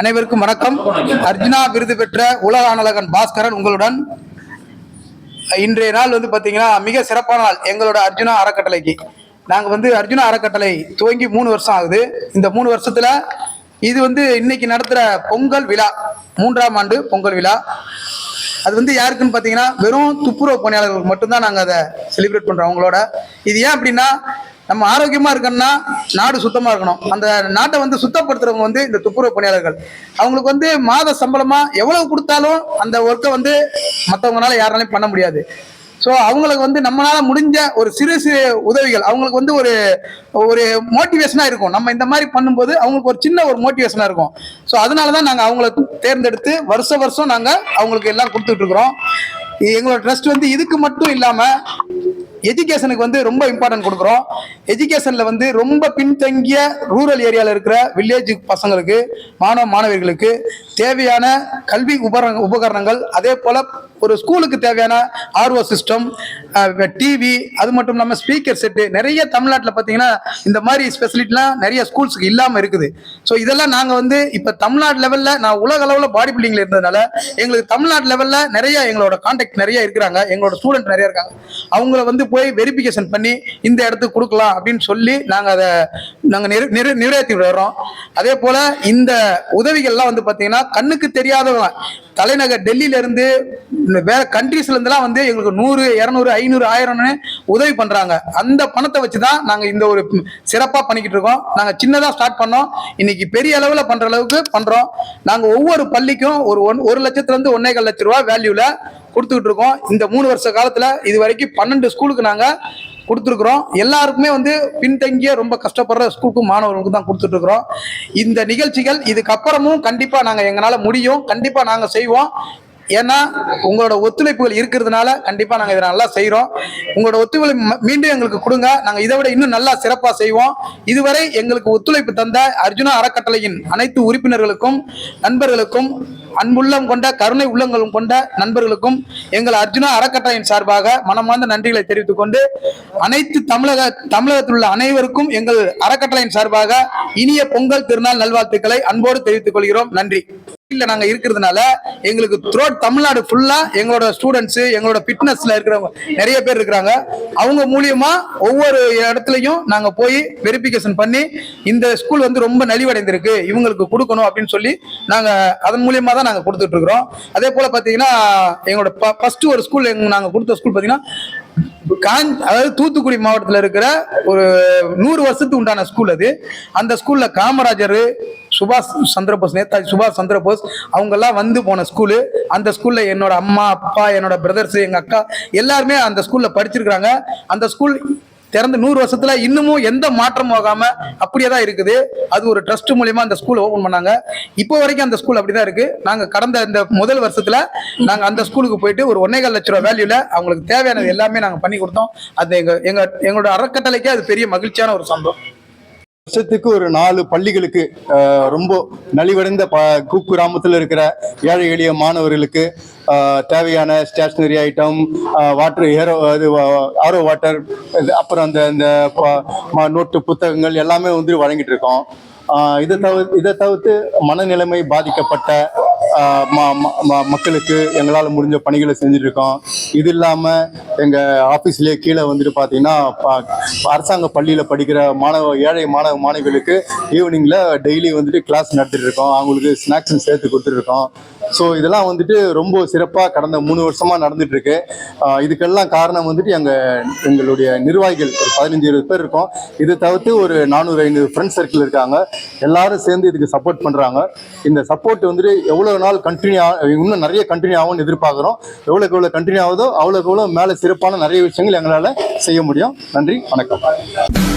அனைவருக்கும் வணக்கம். அர்ஜுனா விருது பெற்ற உலக அனலகன் பாஸ்கரன் உங்களுடன் இன்றைய நாள் வந்து பார்த்தீங்கன்னா மிக சிறப்பான நாள். எங்களோட அர்ஜுனா அறக்கட்டளைக்கு. நாங்கள் வந்து அர்ஜுனா அறக்கட்டளை துவங்கி மூணு வருஷம் ஆகுது. இந்த மூணு வருஷத்தில் இது வந்து இன்னைக்கு நடத்துகிற பொங்கல் விழா மூன்றாம் ஆண்டு பொங்கல் விழா. அது வந்து யாருக்குன்னு பார்த்தீங்கன்னா வெறும் துப்புரவு பணியாளர்களுக்கு மட்டும்தான் நாங்கள் அதை செலிப்ரேட் பண்ணுறோம் அவங்களோட. இது ஏன் அப்படின்னா நம்ம ஆரோக்கியமாக இருக்கணும்னா நாடு சுத்தமாக இருக்கணும். அந்த நாட்டை வந்து சுத்தப்படுத்துறவங்க வந்து இந்த துப்புரவு பணியாளர்கள். அவங்களுக்கு வந்து மாத சம்பளமாக எவ்வளவு கொடுத்தாலும் அந்த ஒர்க்கை வந்து மற்றவங்களால யாராலையும் பண்ண முடியாது. ஸோ அவங்களுக்கு வந்து நம்மளால முடிஞ்ச ஒரு சிறு சிறு உதவிகள் அவங்களுக்கு வந்து ஒரு ஒரு மோட்டிவேஷனாக இருக்கும். நம்ம இந்த மாதிரி பண்ணும்போது அவங்களுக்கு ஒரு சின்ன ஒரு மோட்டிவேஷனாக இருக்கும். ஸோ அதனால தான் நாங்கள் அவங்கள தேர்ந்தெடுத்து வருஷ வருஷம் நாங்கள் அவங்களுக்கு எல்லாம் கொடுத்துட்ருக்குறோம் எங்களோட ட்ரஸ்ட் வந்து இதுக்கு மட்டும் இல்லாமல் எஜுகேஷனுக்கு வந்து ரொம்ப இம்பார்ட்டன்ட் கொடுக்குறோம். எஜுகேஷனில் வந்து ரொம்ப பின்தங்கிய ரூரல் ஏரியாவில் இருக்கிற வில்லேஜ் பசங்களுக்கு மாணவ மாணவிகளுக்கு தேவையான கல்வி உபகரண உபகரணங்கள் அதே போல் ஒரு ஸ்கூலுக்கு தேவையான ஆர்ஓ சிஸ்டம் டிவி அது மட்டும் இல்லாமல் ஸ்பீக்கர் செட்டு நிறைய தமிழ்நாட்டில் பார்த்தீங்கன்னா இந்த மாதிரி ஸ்பெசிலிட்டிலாம் நிறைய ஸ்கூல்ஸுக்கு இல்லாமல் இருக்குது. ஸோ இதெல்லாம் நாங்கள் வந்து இப்போ தமிழ்நாடு லெவலில் நான் உலக அளவில் பாடி பில்டிங்கில் இருந்ததுனால எங்களுக்கு தமிழ்நாடு லெவலில் நிறைய எங்களோட கான்டாக்ட் நிறைய இருக்கிறாங்க. எங்களோட ஸ்டூடெண்ட் நிறைய இருக்காங்க. அவங்கள வந்து போய் வெரிஃபிகேஷன் பண்ணி இந்த இடத்துக்கு கொடுக்கலாம் அப்படின்னு சொல்லி நாங்கள் அதை நாங்கள் நிறை நிறை நிறைவேற்றி வர்றோம். அதே போல் இந்த உதவிகள்லாம் வந்து பார்த்தீங்கன்னா கண்ணுக்கு தெரியாதவங்க தலைநகர் டெல்லியிலேருந்து வேற கண்ட்ரீஸ்லேருந்துலாம் வந்து எங்களுக்கு நூறு இரநூறு ஐநூறு ஆயிரம்னு உதவி பண்ணுறாங்க அந்த பணத்தை வச்சு தான் நாங்கள் இந்த ஒரு சிறப்பாக பண்ணிக்கிட்டு இருக்கோம். நாங்கள் சின்னதாக ஸ்டார்ட் பண்ணோம். இன்னைக்கு பெரிய அளவில் பண்ணுற அளவுக்கு பண்ணுறோம் நாங்கள் ஒவ்வொரு பள்ளிக்கும் ஒரு ஒன் ஒரு லட்சத்துலேருந்து ஒன்னேகால் லட்ச ரூபா வேல்யூவில் கொடுத்துக்கிட்டு இருக்கோம். இந்த மூணு வருஷ காலத்தில் இது வரைக்கும் பன்னெண்டு ஸ்கூலுக்கு நாங்கள் கொடுத்துருக்குறோம். எல்லாருக்குமே வந்து பின்தங்கிய ரொம்ப கஷ்டப்படுற ஸ்கூலுக்கும் மாணவர்களுக்கு தான் கொடுத்துட்ருக்குறோம் இந்த நிகழ்ச்சிகள் இதுக்கப்புறமும் கண்டிப்பாக நாங்கள் எங்களால் முடியும். கண்டிப்பாக நாங்கள் செய்வோம். ஏன்னா உங்களோட ஒத்துழைப்புகள் இருக்கிறதுனால கண்டிப்பாக நாங்கள் இதை நல்லா செய்கிறோம் உங்களோட ஒத்துழைப்பு ம- மீண்டும் எங்களுக்கு கொடுங்க. நாங்கள் இதை விட இன்னும் நல்லா சிறப்பாக செய்வோம். இதுவரை எங்களுக்கு ஒத்துழைப்பு தந்த அர்ஜுனா அறக்கட்டளையின் அனைத்து உறுப்பினர்களுக்கும் நண்பர்களுக்கும் அன்புள்ளம் கொண்ட கருணை உள்ளங்களும் கொண்ட நண்பர்களுக்கும் எங்கள் அர்ஜுனா அறக்கட்டளையின் சார்பாக மனமார்ந்த நன்றிகளை தெரிவித்துக் கொண்டு அனைத்து தமிழக தமிழகத்தில் உள்ள அனைவருக்கும் எங்கள் அறக்கட்டளையின் சார்பாக இனிய பொங்கல் திருநாள் நல்வாழ்த்துக்களை அன்போடு தெரிவித்துக் கொள்கிறோம். நன்றி. ஃபீல்ட்ல நாங்க இருக்கிறதுனால எங்களுக்கு த்ரோட் தமிழ்நாடு ஃபுல்லா எங்களோட ஸ்டூடெண்ட்ஸ் எங்களோட ஃபிட்னஸ்ல இருக்கிறவங்க நிறைய பேர் இருக்கிறாங்க. அவங்க மூலியமா ஒவ்வொரு இடத்துலையும் நாங்க போய் வெரிஃபிகேஷன் பண்ணி இந்த ஸ்கூல் வந்து ரொம்ப நலிவடைந்திருக்கு இவங்களுக்கு கொடுக்கணும் அப்படின்னு சொல்லி நாங்க அதன் மூலியமா தான் நாங்க கொடுத்துட்டு இருக்கிறோம். அதே போல பாத்தீங்கன்னா எங்களோட ஃபர்ஸ்ட் ஒரு ஸ்கூல் நாங்க கொடுத்த ஸ்கூல் பாத்தீங்கன்னா காஞ்ச் அதாவது தூத்துக்குடி மாவட்டத்தில் இருக்கிற ஒரு நூறு வருஷத்துக்கு உண்டான ஸ்கூல் அது. அந்த ஸ்கூல்ல காமராஜர் சுபாஷ் சந்திரபோஸ் நேதாஜி சுபாஷ் சந்திரபோஸ் அவங்கெல்லாம் வந்து போன ஸ்கூலு அந்த ஸ்கூலில் என்னோட அம்மா அப்பா என்னோட பிரதர்ஸ் எங்கள் அக்கா எல்லாருமே அந்த ஸ்கூலில் படிச்சிருக்கிறாங்க. அந்த ஸ்கூல் திறந்து நூறு வருஷத்துல இன்னமும் எந்த மாற்றமும் ஆகாம அப்படியே தான் இருக்குது. அது ஒரு ட்ரஸ்ட் மூலியமா அந்த ஸ்கூல் ஓபன் பண்ணாங்க. இப்போ வரைக்கும் அந்த ஸ்கூல் அப்படிதான் இருக்கு. நாங்க கடந்த இந்த முதல் வருஷத்துல நாங்க அந்த ஸ்கூலுக்கு போயிட்டு ஒரு ஒன்னேகால் லட்ச ரூபா வேல்யூல அவங்களுக்கு தேவையானது எல்லாமே நாங்க பண்ணி கொடுத்தோம். அது எங்க எங்க எங்களோட அறக்கட்டளைக்கே அது பெரிய மகிழ்ச்சியான ஒரு சம்பவம். வருஷத்துக்கு ஒரு நாலு பள்ளிகளுக்கு ரொம்ப நலிவடைந்த ப குக்கிராமத்தில் இருக்கிற ஏழை எளிய மாணவர்களுக்கு தேவையான ஸ்டேஷ்னரி ஐட்டம் வாட்டர் ஏரோ இது ஆரோ வாட்டர் அப்புறம் அந்த இந்த நோட்டு புத்தகங்கள் எல்லாமே வந்து வழங்கிட்டு இருக்கோம். இதை தவிர இதை தவிர்த்து மனநிலைமை பாதிக்கப்பட்ட மக்களுக்கு எங்களால் முடிஞ்ச பணிகளை செஞ்சுருக்கோம் இது இல்லாமல் எங்கள் ஆஃபீஸ்லேயே கீழே வந்துட்டு பார்த்தீங்கன்னா ப- அரசாங்க பள்ளியில் படிக்கிற மாணவ ஏழை மாணவ மாணவிகளுக்கு ஈவினிங்கில் டெய்லி வந்துட்டு கிளாஸ் நடத்திட்டு இருக்கோம் அவங்களுக்கு ஸ்நாக்ஸ் சேர்த்து கொடுத்துட்ருக்கோம். ஸோ இதெல்லாம் வந்துட்டு ரொம்ப சிறப்பாக கடந்த மூணு வருஷமாக நடந்துட்டு இருக்கு இதுக்கெல்லாம் காரணம் வந்துட்டு எங்கள் எங்களுடைய நிர்வாகிகள் ஒரு பதினஞ்சு இருபது பேர் இருக்கோம். இது தவிர்த்து ஒரு நானூறு ஐநூறு ஃப்ரெண்ட் சர்க்கிள் இருக்காங்க. எல்லாரும் சேர்ந்து இதுக்கு சப்போர்ட் பண்ணுறாங்க இந்த சப்போர்ட் வந்துட்டு எவ்வளோ நாள் கண்டினியூ இன்னும் நிறைய கண்டினியூ ஆகும்னு எதிர்பார்க்குறோம். எவ்வளோக்கு எவ்வளோ கண்டினியூ ஆகுதோ அவ்வளோக்கு எவ்வளோ மேலே சிறப்பான நிறைய விஷயங்கள் எங்களால் செய்ய முடியும். நன்றி வணக்கம்.